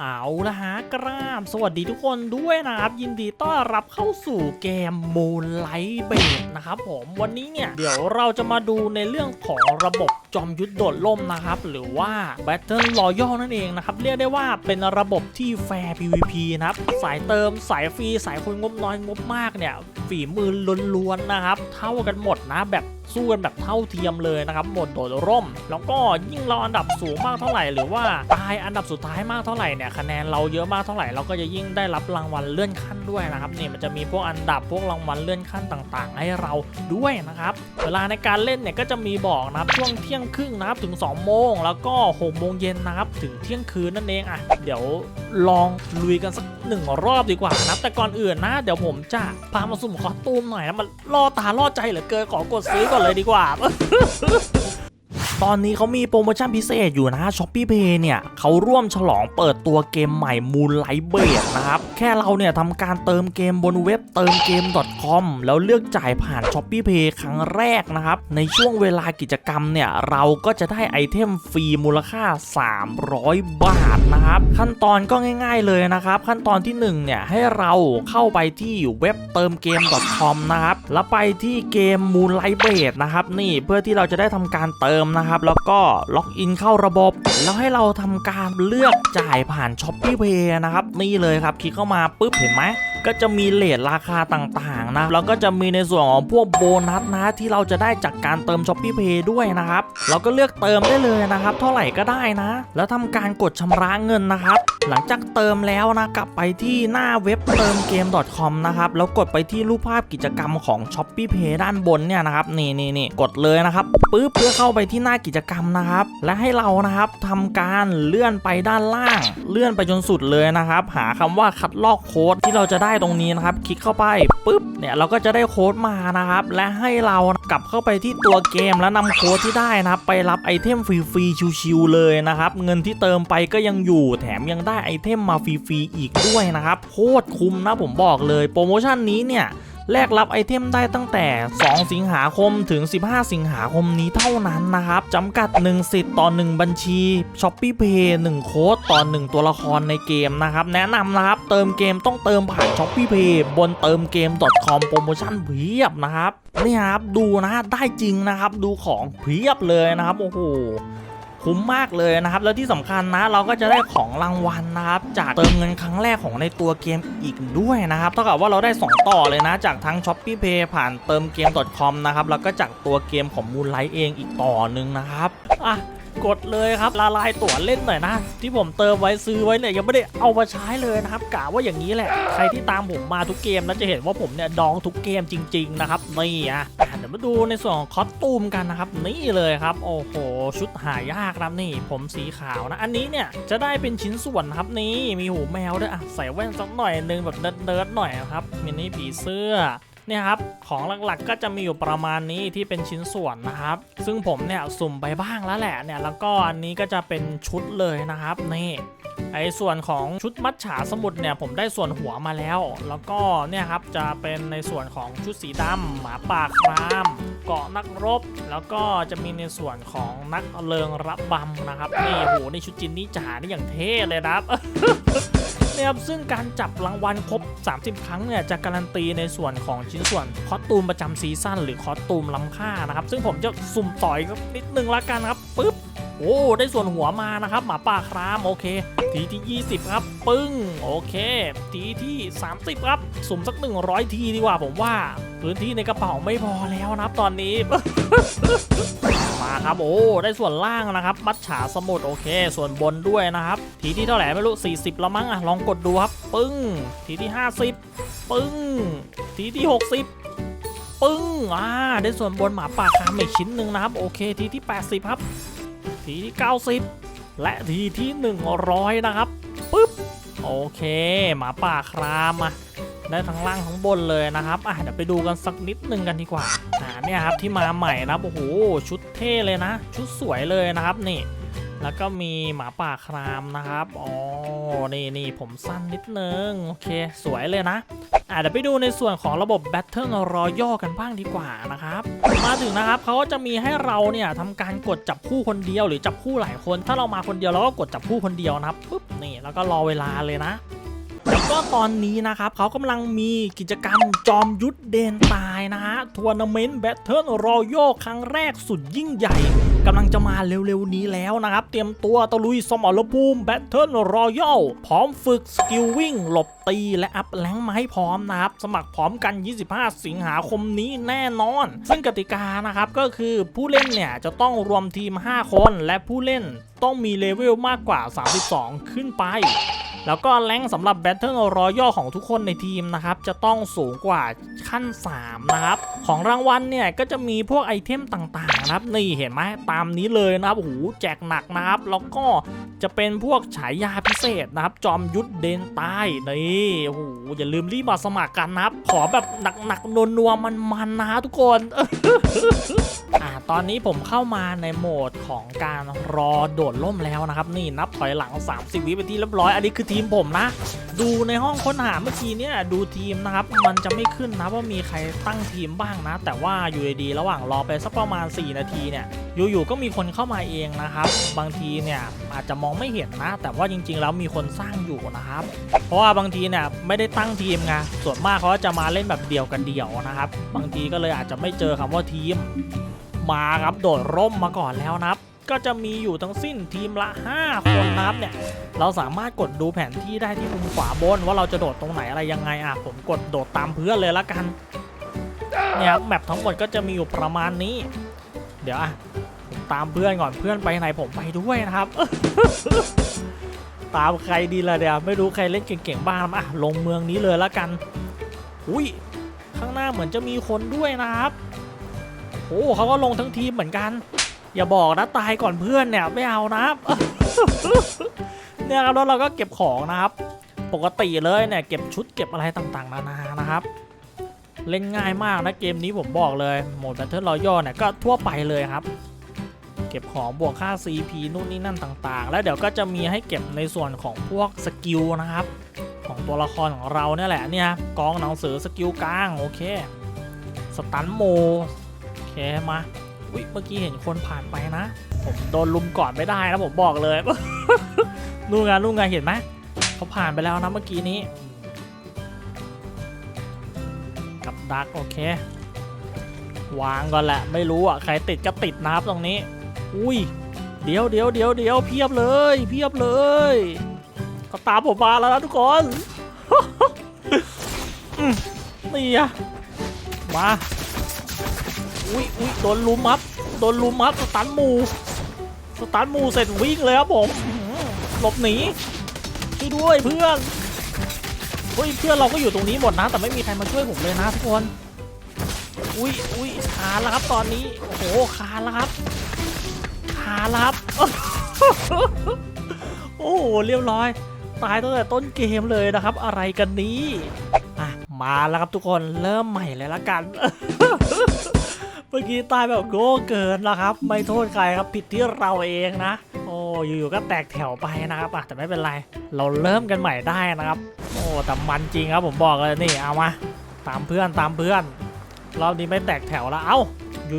เอาละฮะกราบ สวัสดีทุกคนด้วยนะครับ ยินดีต้อนรับเข้าสู่เกม Moonlight b a s นะครับผมวันนี้เนี่ย เดี๋ยวเราจะมาดูในเรื่องของระบบจอมยุทธโดดล่มนะครับ หรือว่า Battle Royale นั่นเองนะครับ เรียกได้ว่าเป็นระบบที่แฟร์ PVP นะครับ สายเติมสายฟรี สายคนงบน้อยงบมากเนี่ย ฝีมือล้วนๆนะครับ เท่ากันหมดนะแบบ สู้กันแบบเท่าเทียมเลยนะครับหมดโดดร่ม แล้วก็ยิ่งเราอันดับสูงมากเท่าไหร่ หรือว่าตายอันดับสุดท้ายมากเท่าไหร่เนี่ยคะแนนเราเยอะมากเท่าไหร่เราก็จะยิ่งได้รับรางวัลเลื่อนขั้นด้วยนะครับนี่มันจะมีพวกอันดับพวกรางวัลเลื่อนขั้นต่างๆ ให้เราด้วยนะครับเวลาในการเล่นเนี่ยก็จะมีบอกนะครับช่วงเที่ยงครึ่งนะครับถึง2โมงแล้วก็6โมงเย็นนะครับถึงเที่ยงคืนนั่นเองอะเดี๋ยวลองลุยกันสักหนึ่งรอบดีกว่านับแต่ก่อนอื่นนะ เดี๋ยวผมจะพามาสุ่มคอสตูมหน่อยนะมันล่อตาล่อใจเหลือเกินขอกดซื้อก่อนเลยดีกว่า ตอนนี้เขามีโปรโมชั่นพิเศษอยู่นะ s h o p e e Pay เนี่ยเขาร่วมฉลองเปิดตัวเกมใหม่ Moonlight b a s นะครับ แค่เราเนี่ยทำการเติมเกมบนเว็บเติมเกม .com แล้วเลือกจ่ายผ่าน s h o p e e Pay ครั้งแรกนะครับ ในช่วงเวลากิจกรรมเนี่ย เราก็จะได้ไอเทมฟรีมูลค่า 300 บาทนะครับ ขั้นตอนก็ง่ายๆเลยนะครับ ขั้นตอนที่ 1 เนี่ย ให้เราเข้าไปที่เว็บเติมเกม .com นะครับแล้วไปที่เกม Moonlight b a s นะครับนี่เพื่อที่เราจะได้ทำการเติมนะครับ แล้วก็ล็อกอินเข้าระบบ แล้วให้เราทำการเลือกจ่ายผ่าน s h o p e e Pay นะครับ นี่เลยครับ คลิกเข้ามาปุ๊บเห็นไหมก็จะมีเลทราคาต่างๆนะ แล้วก็จะมีในส่วนของพวกโบนัสนะที่เราจะได้จากการเติม s h o p e e Pay ด้วยนะครับ เราก็เลือกเติมได้เลยนะครับ เท่าไหร่ก็ได้นะ แล้วทำการกดชำระเงินนะครับ หลังจากเติมแล้วนะกลับไปที่หน้าเว็บเติมเกม .com นะครับ แล้วกดไปที่รูปภาพกิจกรรมของ s h o p e e Pay ด้านบนเนี่ยนะครับ นี่นี่นี่กดเลยนะครับปึ๊บเพื่อเข้าไปที่หน้ากิจกรรมนะครับ และให้เรานะครับทำการเลื่อนไปด้านล่าง เลื่อนไปจนสุดเลยนะครับ หาคำว่าคัดลอกโค้ดที่เราจะได้ตรงนี้นะครับ คลิกเข้าไปปึ๊บเนี่ยเราก็จะได้โค้ดมานะครับ และให้เรากลับเข้าไปที่ตัวเกมแล้วนำโค้ดที่ได้นะครับ ไปรับไอเทมฟรีๆชิวๆเลยนะครับ เงินที่เติมไปก็ยังอยู่แถมยังได้ไอเทมมาฟรีๆอีกด้วยนะครับโคตรคุ้มนะผมบอกเลยโปรโมชั่นนี้เนี่ย แลกรับไอเทมได้ตั้งแต่ 2 สิงหาคมถึง 15 สิงหาคมนี้เท่านั้นนะครับจำกัด 1 สิทธิ์ต่อ 1 บัญชี s h o p e e Pay 1โค้ดต่อ 1 ตัวละครในเกมนะครับ แนะนำนะครับ เติมเกมต้องเติมผ่าน s h o p e e Pay บนเติมเกม .com โปรโมชั่นเพียบนะครับนี่ครับดูนะได้จริงนะครับ ดูของเพียบเลยนะครับ โอ้โห คุ้มมากเลยนะครับ แล้วที่สำคัญนะเราก็จะได้ของรางวัลนะครับ จากเติมเงินครั้งแรกของในตัวเกมอีกด้วยนะครับ เท่ากับว่าเราได้ 2 ต่อเลยนะ จากทั้ง s h o p e e Pay ผ่านเติมเกม .com นะครับ แล้วก็จากตัวเกมของ Moonlight เองอีกต่อหนึ่งนะครับ อะกดเลยครับละลายตั๋วเล่นหน่อยนะ ที่ผมเติมไว้ซื้อไว้เนี่ยยังไม่ได้เอามาใช้เลยนะครับกะว่าอย่างนี้แหละ ใครที่ตามผมมาทุกเกมนะจะเห็นว่าผมเนี่ยดองทุกเกมจริง ๆ นะครับนี่อะ ดี๋ยวมาดูในส่วนของคอสตูมกันนะครับ นี่เลยครับ โอ้โห ชุดหายากครับนี่ ผมสีขาวนะ อันนี้เนี่ยจะได้เป็นชิ้นส่วนครับนี่มีหูแมวด้วยอะใส่แว่นสักหน่อยนึงแบบเนิร์ดๆหน่อยนะครับมินิผีเสื้อ เนี่ยครับของหลักๆก็จะมีอยู่ประมาณนี้ที่เป็นชิ้นส่วนนะครับ ซึ่งผมเนี่ยสุ่มไปบ้างแล้วแหละเนี่ยแล้วก็อันนี้ก็จะเป็นชุดเลยนะครับนี่ไอ้ส่วนของชุดมัดฉาสมุทรเนี่ยผมได้ส่วนหัวมาแล้ว แล้วก็เนี่ยครับจะเป็นในส่วนของชุดสีดำหมาป่าคราม เกาะนักรบ แล้วก็จะมีในส่วนของนักเริงรับบำนะครับนี่โหในชุดจินนี่จ๋านี่อย่างเท่เลยนะครับ นี่ยครับซึ่งการจับรางวัลครบ 30 ครั้งเนี่ยจะการันตีในส่วนของชิ้นส่วนคอสตูมประจำซีซั่นหรือคอสตูมล้ำค่านะครับซึ่งผมจะสุ่มต่อยสักนิดนึงละกันครับปึ๊บโอ้ได้ส่วนหัวมานะครับ หมาป่าครามโอเค ทีที่ 20 ครับ ปึ้ง โอเค ทีที่ 30 ครับ สุ่มสัก 100 ทีดีกว่าผมว่า พื้นที่ในกระเป๋าไม่พอแล้วนะครับตอนนี้ มาครับโอ้ได้ส่วนล่างนะครับมัดฉาสมุดโอเค ส่วนบนด้วยนะครับทีที่เท่าไหร่ไม่รู้ 40 แล้วมั้งอะลองกดดูครับ ปึ้ง ทีที่ 50 ปึ้ง ทีที่ 60 ปึ้งอ่าได้ส่วนบนหมาป่าคามอีกชิ้นหนึ่งนะครับโอเค ทีที่ 80 ครับ ทีที่ 90 และทีที่ 100 นะครับปึ๊บโอเค หมาป่าครามมา ได้ทั้งล่างทั้งบนเลยนะครับอะเดี๋ยวไปดูกันสักนิดนึงกันดีกว่าอ่าเนี่ยครับที่มาใหม่นะโอ้โหชุดเท่เลยนะ ชุดสวยเลยนะครับนี่ แล้วก็มีหมาป่าครามนะครับอ๋อนี่นี่ผมสั้นนิดนึงโอเคสวยเลยนะอะเดี๋ยวไปดูในส่วนของระบบ Battle Royale กันบ้างดีกว่านะครับ มาถึงนะครับเขาก็จะมีให้เราเนี่ยทำการกดจับคู่คนเดียวหรือจับคู่หลายคน ถ้าเรามาคนเดียวเราก็กดจับคู่คนเดียวนะครับปุ๊บนี่แล้วก็รอเวลาเลยนะ ก็ตอนนี้นะครับเขากำลังมีกิจกรรมจอมยุทธเดนตายนะฮะทัวร์นาเมนต์แบทเทิลรอยัลครั้งแรกสุดยิ่งใหญ่กำลังจะมาเร็วๆนี้แล้วนะครับ เตรียมตัวตะลุยสมรภูมิแบทเทิลรอยัลพร้อมฝึกสกิลวิ่ง หลบตี และอัพแรงมาให้พร้อมนะครับ สมัครพร้อมกัน 25 สิงหาคมนี้แน่นอน ซึ่งกติกานะครับก็คือผู้เล่นเนี่ย จะต้องรวมทีม 5 คน และผู้เล่นต้องมีเลเวลมากกว่า 32 ขึ้นไป แล้วก็แรงสำหรับ Battle Royale ของทุกคนในทีมนะครับจะต้องสูงกว่าขั้น 3 นะครับ ของรางวัลเนี่ยก็จะมีพวกไอเทมต่างๆนะครับ นี่เห็นไหมตามนี้เลยนะครับโอ้โหแจกหนักนะครับ แล้วก็จะเป็นพวกฉายาพิเศษนะครับ จอมยุทธเดนใต้นี่โอ้โหอย่าลืมรีบมาสมัครกันนะครับ ขอแบบหนักๆนัวๆมันๆนะทุกคนอ่าตอนนี้ผมเข้ามาในโหมดของการรอโดดล่มแล้วนะครับ นี่นับถอยหลัง 30 วิไปนที่เรียบร้อยอันนี้คือทีีมผมนะ ดูในห้องค้นหาเมื่อกี้เนี่ยดูทีมนะครับ มันจะไม่ขึ้นนะว่ามีใครตั้งทีมบ้างนะ แต่ว่าอยู่ดีๆระหว่างรอไปสักประมาณ 4 นาทีเนี่ยอยู่ๆก็มีคนเข้ามาเองนะครับ บางทีเนี่ยอาจจะมองไม่เห็นนะ แต่ว่าจริงๆแล้วมีคนสร้างอยู่นะครับ เพราะว่าบางทีเนี่ยไม่ได้ตั้งทีมไงส่วนมากเขาจะมาเล่นแบบเดี่ยวกันเดี่ยวนะครับ บางทีก็เลยอาจจะไม่เจอคำว่าทีม มาครับโดดร่มมาก่อนแล้วนะครับ ก็จะมีอยู่ทั้งสิ้นทีมละ 5 คนนะครับเนี่ยเราสามารถกดดูแผนที่ได้ที่มุมขวาบน ว่าเราจะโดดตรงไหนอะไรยังไงอะผมกดโดดตามเพื่อนเลยละกันเนี่ยครับแมปทั้งหมดก็จะมีอยู่ประมาณนี้ เดี๋ยวอะผมตามเพื่อนก่อนเพื่อนไปไหนผมไปด้วยนะครับ ตามใครดีล่ะเดี๋ยวไม่รู้ใครเล่นเก่งๆบ้างอะลงเมืองนี้เลยละกัน อุ้ยข้างหน้าเหมือนจะมีคนด้วยนะครับโอ้เขาก็ลงทั้งทีมเหมือนกัน อย่าบอกนะตายก่อนเพื่อนเนี่ยไม่เอานะเนี่ยครับแล้วเราก็เก็บของนะครับ ปกติเลยเนี่ยเก็บชุดเก็บอะไรต่างๆ นานานะครับ เล่นง่ายมากนะเกมนี้ผมบอกเลยโหมด Battle Royale เนี่ยก็ทั่วไปเลยครับ เก็บของบวกค่า CP นู่นนี่นั่นต่างๆ แล้วเดี๋ยวก็จะมีให้เก็บในส่วนของพวกสกิลนะครับ ของตัวละครของเราเนี่ยแหละเนี่ยกองหนังสือสกิลกลางโอเคสตันโมโอเคมา วิเมื่อกี้เห็นคนผ่านไปนะ ผมโดนลุมก่อนไม่ได้นะผมบอกเลยนู่นไงนู่นไงเห็นไหมเขาผ่านไปแล้วนะเมื่อกี้นี้ กับดักโอเควางก่อนแหละ ไม่รู้อะใครติดก็ติดนะครับตรงนี้ อุ้ยเดี๋ยวเดี๋ยวเดี๋ยวเดี๋ยวเพียบเลย เพียบเลยก็ตามผมมาแล้วนะทุกคนนี่อะมา อุ้ยอุ้ยโดนลุมครับโดนลุมครับสตันมูสตันมูเสร็จวิ่งเลยครับผมหลบหนีช่วยด้วยเพื่อนเฮ้ยเพื่อนเราก็อยู่ตรงนี้หมดนะ แต่ไม่มีใครมาช่วยผมเลยนะทุกคนอุ้ยอุ้ยคาแล้วครับตอนนี้โอ้โหคาแล้วครับคาแล้วครับโอ้โหเรียบร้อย ตายตั้งแต่ต้นเกมเลยนะครับ อะไรกันนี้อะมาแล้วครับทุกคนเริ่มใหม่เลยละกัน มื่อกี้ตายแบบโง่เกินนะครับ ไม่โทษใครครับผิดที่เราเองนะ โอ้อยู่ๆก็แตกแถวไปนะครับอะแต่ไม่เป็นไร เราเริ่มกันใหม่ได้นะครับ โอ้แต่มันจริงครับผมบอกเลยนี่เอามาตามเพื่อนตามเพื่อนรอบนี้ไม่แตกแถวแล้วเอ้า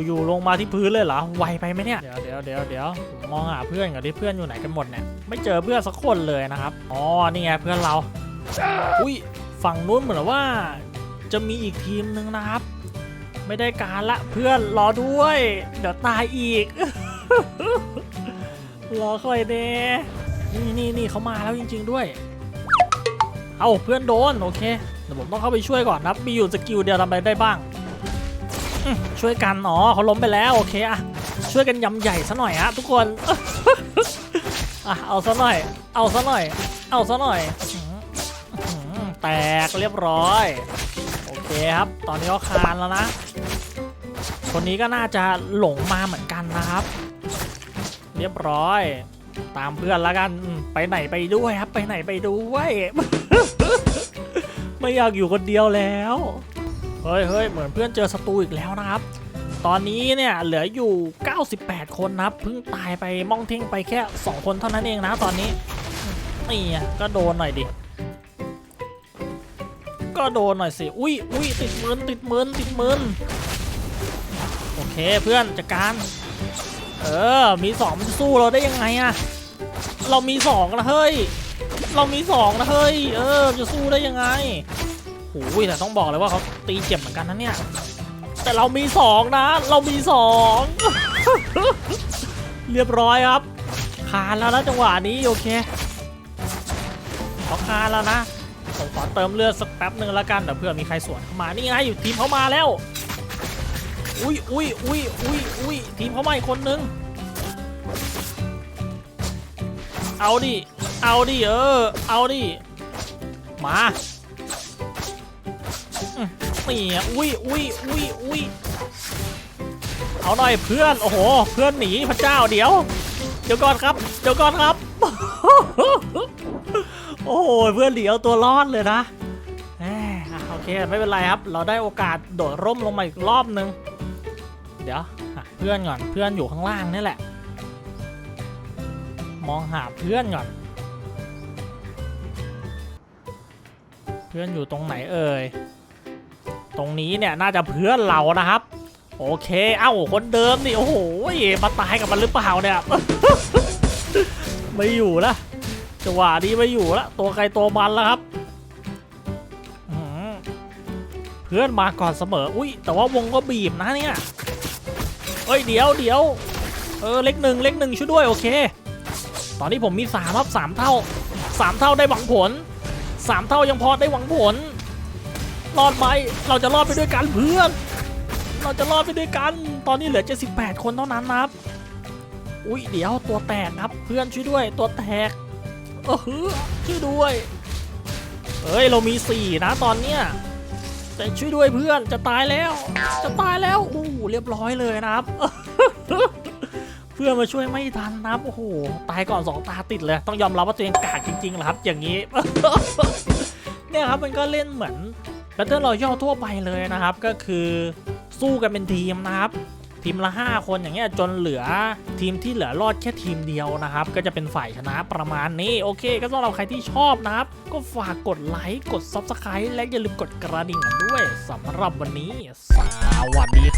อยู่ๆลงมาที่พื้นเลยเหรอไวไปไหมเนี่ยเดี๋ยวเดี๋ยวเดี๋ยวเดี๋ยวผมมองหาเพื่อนก่อนที่เพื่อนอยู่ไหนกันหมดเนี่ยไม่เจอเพื่อนสักคนเลยนะครับอ๋อนี่ไงเพื่อนเราอุ้ยฝั่งนู้นเหมือนว่าจะมีอีกทีมหนึ่งนะครับ ไม่ได้การละเพื่อนรอด้วย เดี๋ยวตายอีก รอคอยเน่นี่นี่นี่เขามาแล้วจริง ๆด้วย เอาเพื่อนโดนโอเคเดี๋ยวผมต้องเข้าไปช่วยก่อนนับมีอยู่สกิลเดียวทำอะไรได้บ้างช่วยกันอ๋อเขาล้มไปแล้วโอเคอะช่วยกันยำใหญ่ซะหน่อยฮะทุกคนอะเอาซะหน่อย เอาซะหน่อย เอาซะหน่อย แตกเรียบร้อย เคครับ ตอนนี้ก็คานแล้วนะ คนนี้ก็น่าจะหลงมาเหมือนกันนะครับ เรียบร้อย ตามเพื่อนแล้วกันไปไหนไปด้วยครับ ไปไหนไปด้วยไม่อยากอยู่คนเดียวแล้วเฮ้ยเฮ้ยเหมือนเพื่อนเจอศัตรูอีกแล้วนะครับ ตอนนี้เนี่ยเหลืออยู่ 98 คนนะครับเพิ่งตายไปม่องเท่งไปแค่ 2 คนเท่านั้นเองนะตอนนี้นี่ก็โดนหน่อยดิ ก็โดนหน่อยสิ อุ้ยอุ้ยติดมืนติดมืนติดมืนโอเคเพื่อนจัดการ เออ มีสองมันจะสู้เราได้ยังไงอะเรามีสองนะเฮ้ย เรามีสองนะเฮ้ย เออ จะสู้ได้ยังไงโอ้ยแต่ต้องบอกเลยว่าเขาตีเจ็บเหมือนกันนะเนี่ย แต่เรามีสองนะ เรามีสองเรียบร้อยครับคานแล้วนะจังหวะนี้โอเคเขาคานแล้วนะ ผมขอเติมเลือดสักแป๊บหนึ่งล้วกันเดี๋ยวเผื่อมีใครสวนเข้ามานี่ไงอยู่ทีมเขามาแล้ว อุ้ยอุ้ยอุ้ยอุ้ยอุ้ยทีมเขามาอีกคนนึงเอาดิ เอาดิเออ เอาดิ มาอืมนี่อะอุ้ยอุ้ยอุ้ยอุ้ยเอาหน่อยเพื่อน โอ้โห เพื่อนหนีพระเจ้าเดี๋ยว เดี๋ยวก่อนครับ เดี๋ยวก่อนครับ โอ้โหเพื่อนหนีเอาตัวรอดเลยนะแหมอะโอเคไม่เป็นไรครับ เราได้โอกาสโดดร่มลงมาอีกรอบนึง เดี๋ยวหาเพื่อนก่อนเพื่อนอยู่ข้างล่างนี่แหละ มองหาเพื่อนก่อน เพื่อนอยู่ตรงไหนเอ่ย ตรงนี้เนี่ยน่าจะเพื่อนเรานะครับ โอเค เอ้าคนเดิมนี่โอ้โหมาตายกับมันหรือเปล่าเนี่ย ไม่อยู่ละ จังหวะนี้ไม่อยู่ละตัวใครตัวมันแล้วครับเพื่อนมาก่อนเสมอ อุ้ยแต่ว่าวงก็บีบนะเนี่ยเฮ้ยเดี๋ยวเดี๋ยวเออเล็กหนึ่งเล็กหนึ่งช่วยด้วยโอเค ตอนนี้ผมมีสามครับสามเท่าสามเท่าได้หวังผลสามเท่ายังพอได้หวังผลรอดไหมเราจะรอดไปด้วยกันเพื่อน เราจะรอดไปด้วยกัน ตอนนี้เหลือ78คนเท่านั้นนะครับ อุ้ยเดี๋ยวตัวแตกครับ เพื่อนช่วยด้วยตัวแตก เออหือช่วยด้วยเอ้ย เรามี4นะตอนเนี้ยแต่ช่วยด้วยเพื่อนจะตายแล้ว จะตายแล้วโอ้โหเรียบร้อยเลยนะครับ เพื่อนมาช่วยไม่ทันนะครับโอ้โหตายก่อนสองตาติดเลย ต้องยอมรับว่าตัวเองกากจริงๆเหรอครับ อย่างนี้ เนี่ยครับมันก็เล่นเหมือน Battle Royale ทั่วไปเลยนะครับ ก็คือสู้กันเป็นทีมนะครับ ทีมละ 5 คนอย่างเงี้ยจนเหลือทีมที่เหลือรอดแค่ทีมเดียวนะครับ ก็จะเป็นฝ่ายชนะประมาณนี้ โอเค ก็สำหรับใครที่ชอบนะครับ ก็ฝากกดไลค์กด Subscribe และอย่าลืมกดกระดิ่งกันด้วยสำหรับวันนี้ สวัสดีค